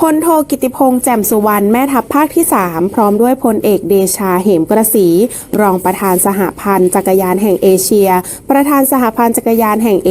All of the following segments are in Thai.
พลโทกิติพงษ์แจ่มสุวรรณแม่ทัพภาคที่ 3 พร้อมด้วยพลเอกเดชาเหมกระสี รองประธานสหพันธ์จักรยานแห่งเอเชีย ประธานสหพันธ์จักรยานแห่งเอ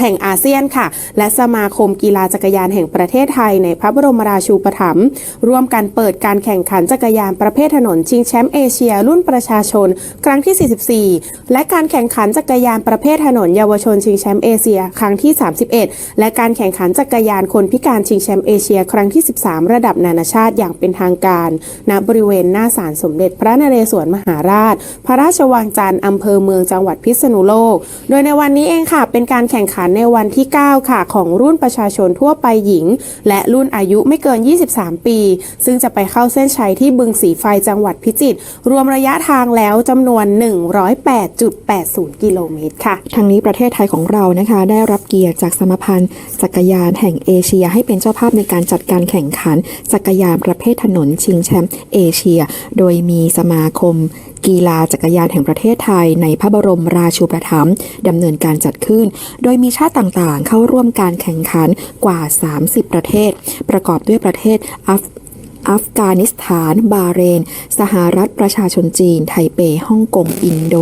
แห่งอาเซียนค่ะ และสมาคมกีฬาจักรยานแห่งประเทศไทยในพระบรมราชูปถัมภ์ร่วมกันเปิดการแข่งขันจักรยานประเภทถนนชิงแชมป์เอเชีย รุ่นประชาชน ครั้งที่ 44 และการแข่งขันจักรยานประเภทถนนเยาวชนชิงแชมป์เอเชีย ครั้งที่ 31 และการแข่งขันจักรยานคนพิการชิงแชมป์เอเชีย ครั้งที่ 13 ระดับนานาชาติอย่างเป็นทางการ ณบริเวณหน้าศาลสมเด็จพระนเรศวรมหาราช พระราชวังจันทร์อำเภอเมืองจังหวัดพิษณุโลก โดยในวันนี้เองค่ะเป็นการแข่งขันในวันที่ 9 ค่ะ ของรุ่นประชาชนทั่วไปหญิง และรุ่นอายุไม่เกิน 23 ปี ซึ่งจะไปเข้าเส้นชัยที่บึงสีไฟจังหวัดพิจิตรรวมระยะทางแล้วจำนวน 108.80 กิโลเมตรค่ะ ทางนี้ประเทศไทยของเรานะคะ ได้รับเกียรติจากสมาพันธ์จักรยานแห่งเอเชีย ให้เป็นเจ้าภาพในการจัดการแข่งขันจักรยานประเภทถนนชิงแชมป์เอเชีย โดยมีสมาคม กีฬาจักรยานแห่งประเทศไทย ในพระบรมราชูปถัมภ์ดำเนินการจัดขึ้น โดยมีชาติต่างๆ เข้าร่วมการแข่งขันกว่า 30 ประเทศ ประกอบด้วยประเทศอัฟอัฟกานิสถาน บาเรน สหรัฐประชาชนจีน ไทเป ฮ่องกง อินโด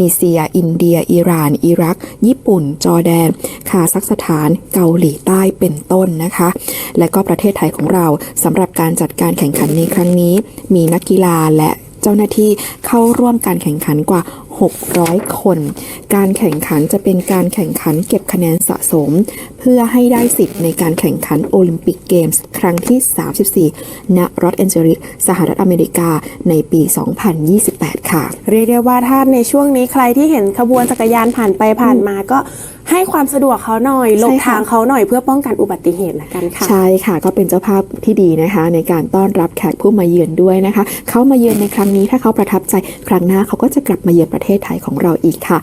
นีเซีย อินเดีย อิหร่าน อิรัก ญี่ปุ่น จอร์แดน คาซัคสถาน เกาหลีใต้ เป็นต้นนะคะ และก็ประเทศไทยของเราสำหรับการจัดการแข่งขันในครั้งนี้ มีนักกีฬาและ เจ้าหน้าที่เข้าร่วมการแข่งขันกว่า 600 คน การแข่งขันจะเป็นการแข่งขันเก็บคะแนนสะสม เพื่อให้ได้สิทธิ์ในการแข่งขันโอลิมปิกเกมส์ครั้งที่ 34 ณ รอสแอนเจลิสสหรัฐอเมริกาในปี 2028 ค่ะ เรียกได้ว่าถ้าในช่วงนี้ใครที่เห็นขบวนจักรยานผ่านไปผ่านมาก็ให้ความสะดวกเขาหน่อยหลบใช่ค่ะทางเขาหน่อยเพื่อป้องกันอุบัติเหตุละกันค่ะ ใช่ค่ะ ก็เป็นเจ้าภาพที่ดีนะคะ ในการต้อนรับแขกผู้มาเยือนด้วยนะคะ เขามาเยือนในครั้งนี้ถ้าเขาประทับใจครั้งหน้าเขาก็จะกลับมาเยือนประเทศไทยของเราอีกค่ะ